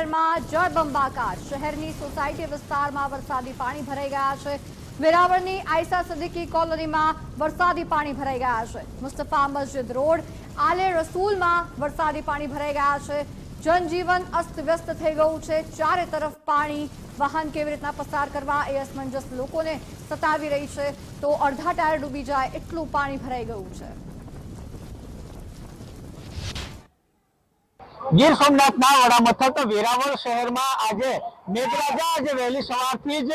શહેરમાં જળબંબાકાર. શહેરની સોસાયટી વિસ્તારમાં વરસાદી પાણી ભરાઈ ગયા છે. વેરાવળની આયસા સદીકી કોલોનીમાં વરસાદી પાણી ભરાઈ ગયા છે. મુસ્તફા મસ્જિદ રોડ આલે રસૂલમાં વરસાદી પાણી ભરાઈ ગયા છે. જનજીવન અસ્તવ્યસ્ત થઈ ગયું છે. ચારે તરફ પાણી. વાહન કેવી રીતના પસાર કરવા એ અસમંજસ લોકોને સતાવી રહી છે. તો અડધા ટાયર ડૂબી જાય એટલું પાણી ભરાઈ ગયું છે. ગીર સોમનાથના વડા મથક વેરાવળ શહેરમાં આજે મેઘરાજા આજે વહેલી સવારથી જ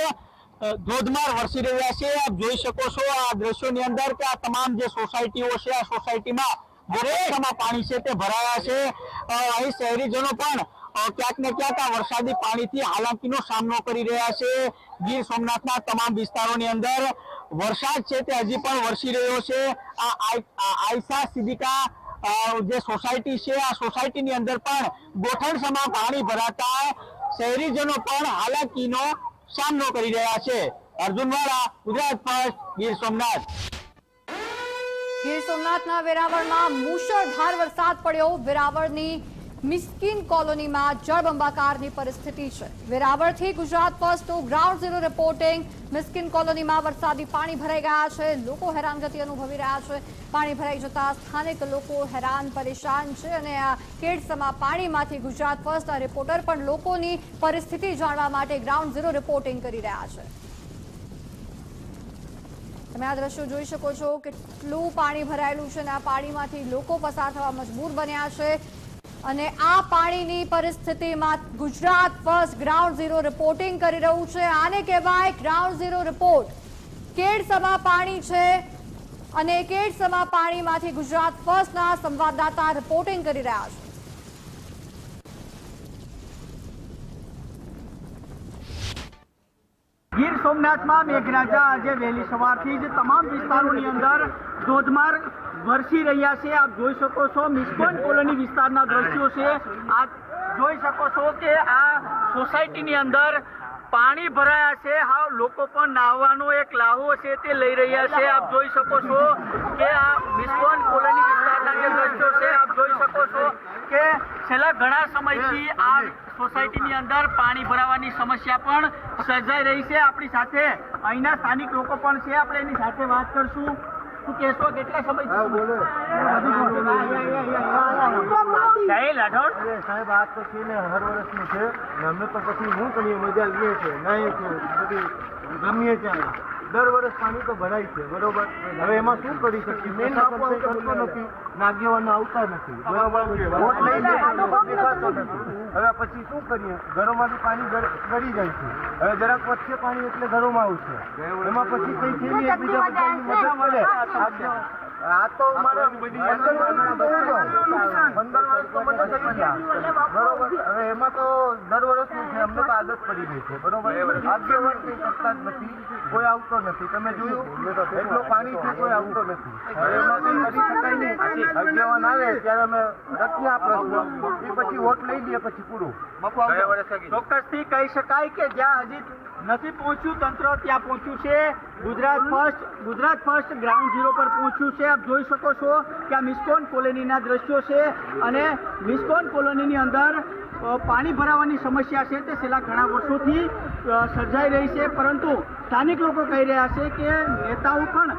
ધોધમાર વરસી રહ્યા છે. આપ જોઈ શકો છો આ દ્રશ્યોની અંદર કે આ તમામ જે સોસાયટીઓ છે આ સોસાયટીમાં દરેકમાં પાણી છે તે ભરાયા છે. અહીં શહેરીજનો પણ ક્યાંક ને ક્યાંક આ વરસાદી પાણીથી હાલાકીનો સામનો કરી રહ્યા છે. ગીર સોમનાથના તમામ વિસ્તારોની અંદર વરસાદ છે તે હજી પણ વરસી રહ્યો છે. આ આયસા સિદ્દીકા અ, જે સોસાયટી છે, આ સોસાયટીની અંદર પણ ગોઠણસમાં પાણી ભરાતા શહેરીજનો પણ હાલાકીનો સામનો કરી રહ્યા છે. અર્જુનવાળા ગુજરાત ફર્સ્ટ, ગીર સોમનાથ. ગીર સોમનાથના વેરાવળમાં મુશળધાર વરસાદ પડ્યો. વેરાવળની મિસ્કિન કોલોનીમાં જળબંબાકારની પરિસ્થિતિ છે. વેરાવળથી Gujarat first ground zero reporting Miskin કોલોનીમાં વરસાદી પાણી ભરાઈ ગયા છે. લોકો હેરાનગતિ અનુભવી રહ્યા છે. પાણી ભરાઈ જતા સ્થાનિક લોકો હેરાન પરેશાન છે અને આ કેડસમાં પાણીમાંથી ગુજરાત ફર્સ્ટ આ રિપોર્ટર પણ લોકોની પરિસ્થિતિ જાણવા માટે ગ્રાઉન્ડ ઝીરો રિપોર્ટિંગ કરી રહ્યા છે. તમે આ દ્રશ્યો જોઈ શકો છો. કેટલું પાણી ભરાયેલું છે અને આ પાણીમાંથી લોકો પસાર થવા મજબૂર બન્યા છે. અને આ પાણીની પરિસ્થિતિમાં Gujarat first ground zero reporting કરી રહ્યું છે. આને કહેવાય ગ્રાઉન્ડ ઝીરો રિપોર્ટ. કેડસમાં પાણી છે અને કેડસમાં પાણીમાંથી ગુજરાત ફર્સ્ટના સંવાદદાતા રિપોર્ટિંગ કરી રહ્યા છે. ગીર સોમનાથમાં મેઘરાજા આજે વહેલી સવારથી જ તમામ વિસ્તારોની અંદર ધોધમાર વરસી રહ્યા છે. આપ જોઈ શકો છો મિસ્કોન કોલોની વિસ્તારના દ્રશ્યો છે. આપ જોઈ શકો છો કે આ સોસાયટીની અંદર પાણી ભરાયા છે. હા લોકો પણ નાહવાનો એક લાહો છે તે લઈ રહ્યા છે. આપ જોઈ શકો છો કે આ મિસ્કોન કોલોની વિસ્તારના જે દ્રશ્યો છે, આપ જોઈ શકો છો કે છેલ્લા ઘણા સમયથી આ સોસાયટીની અંદર પાણી ભરાવાની સમસ્યા પણ સર્જાઈ રહી છે. આપણી સાથે અહીંના સ્થાનિક લોકો પણ છે. આપણે એની સાથે વાત કરશું. શું કહેશો કેટલા સમય સાહેબ રાઠોડ સાહેબ આ તો છે ને હર વર્ષનું છે. ને અમે તો પછી હું કરીએ મજા લઈએ છે નહીં છે બધી ગમીએ છે દર વર્ષ પાણી તો ભરાય છે બરોબર? હવે એમાં શું કરી શકીએ? મેન કરતો નથી નાગેવાનો આવતા નથી. બરોબર? વોટ લઈ દેખાતો નથી. હવે પછી શું કરીએ? ઘરોમાંથી પાણી ગળ- જાય છે. હવે જરાક વધશે પાણી એટલે ઘરોમાં આવશે. એમાં પછી કઈ થઈ એકબીજા મજા મળે. આ તો મારે પંદર વર્ષ તો મને થઈ ગયા બરોબર. હવે એમાં તો દર વર્ષનું છે અમને તો આદત પડી ગઈ છે. બરોબર. આજ બે વર્ષ જ નથી. કોઈ આવતો નથી. તમે જોયું? એટલો પાણી છે કોઈ આવતો નથી. હવે એમાં કરી શકાય નહીં. આગેવાન આવે ત્યારે અમે રખીએ આ પ્રશ્ન. એ પછી વોટ લઈ લઈએ પછી પૂરું. ચોક્કસથી કહી શકાય કે જ્યાં હજી નથી પહોંચ્યું તંત્ર ત્યાં પહોંચ્યું છે. Gujarat first Gujarat first ground zero પર પહોંચ્યું છે. આપ જોઈ શકો છો કે આ મિસ્કોન કોલોનીના દ્રશ્યો છે અને મિસ્કોન કોલોનીની અંદર પાણી ભરાવાની સમસ્યા છે તે છેલ્લા ઘણા વર્ષોથી સર્જાઈ રહી છે. પરંતુ સ્થાનિક લોકો કહી રહ્યા છે કે નેતાઓ પણ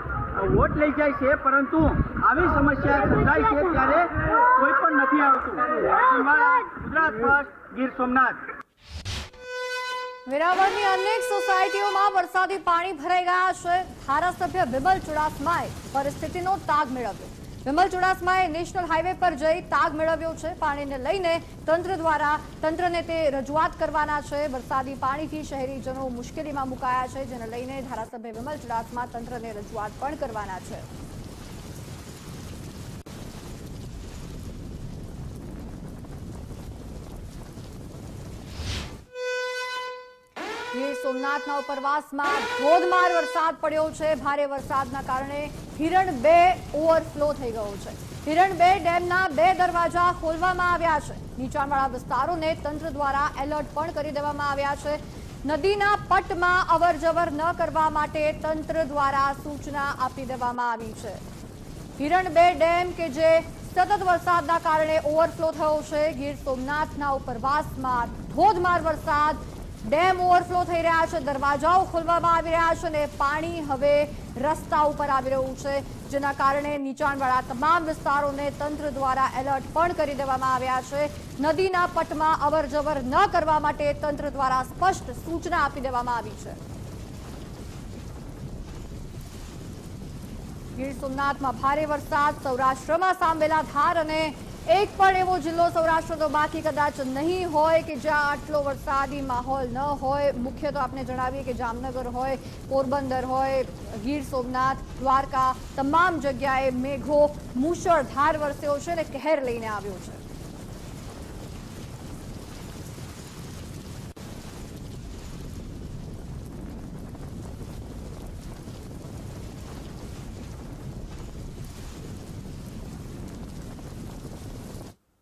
વોટ લઈ જાય છે પરંતુ આવી સમસ્યા સર્જાય છે ત્યારે કોઈ પણ નથી આવતું. ગુજરાત ફર્સ્ટ ગીર સોમનાથ. વેરાવળની અનેક સોસાયટીઓમાં વરસાદી પાણી ભરાઈ ગયા છે. ધારાસભ્ય વિમલ ચુડાસમાએ પરિસ્થિતિનો તાગ મેળવ્યો. વિમલ ચુડાસમાએ નેશનલ હાઈવે પર જઈ તાગ મેળવ્યો છે. પાણીને લઈને તંત્ર દ્વારા, તંત્રને તે રજૂઆત કરવાના છે. વરસાદી પાણીથી શહેરીજનો મુશ્કેલીમાં મુકાયા છે, જેને લઈને ધારાસભ્ય વિમલ ચુડાસમા તંત્રને રજૂઆત પણ કરવાના છે. ગીર સોમનાથના ઉપરવાસમાં ધોધમાર વરસાદ પડ્યો છે. ભારે વરસાદના કારણે હિરણ બે ઓવરફ્લો થઈ ગયો છે. હિરણ બે ડેમના બે દરવાજા ખોલવામાં આવ્યા છે. નીચાણવાળા વિસ્તારોને તંત્ર દ્વારા એલર્ટ પણ કરી દેવામાં આવ્યા છે. નદીના પટમાં અવરજવર ન કરવા માટે તંત્ર દ્વારા સૂચના આપી દેવામાં આવી છે. હિરણ બે ડેમ કે જે સતત વરસાદના કારણે ઓવરફ્લો થયો છે, ગીર સોમનાથના ઉપરવાસમાં ધોધમાર વરસાદ ડેમ ઓવરફ્લો થઈ રહ્યા છે, દરવાજાઓ ખોલવામાં આવી રહ્યા છે અને પાણી હવે રસ્તા ઉપર આવી રહ્યું છે, જેના કારણે નીચાણવાળા તમામ વિસ્તારોને તંત્ર દ્વારા એલર્ટ પણ કરી દેવામાં આવ્યા છે. નદીના પટમાં અવરજવર ન કરવા માટે તંત્ર દ્વારા સ્પષ્ટ સૂચના આપી દેવામાં આવી છે. ગીર સોમનાથમાં ભારે વરસાદ, સૌરાષ્ટ્રમાં સાંભેલા ધાર અને એક પણ એવો જિલ્લો સૌરાષ્ટ્રનો બાકી કદાચ નહીં હોય કે જ્યાં આટલો વરસાદી માહોલ ન હોય. મુખ્ય તો આપણે જણાવીએ કે જામનગર હોય, પોરબંદર હોય, ગીર સોમનાથ, દ્વારકા, તમામ જગ્યાએ મેઘો મુશળધાર વરસ્યો છે અને કહેર લઈને આવ્યો છે.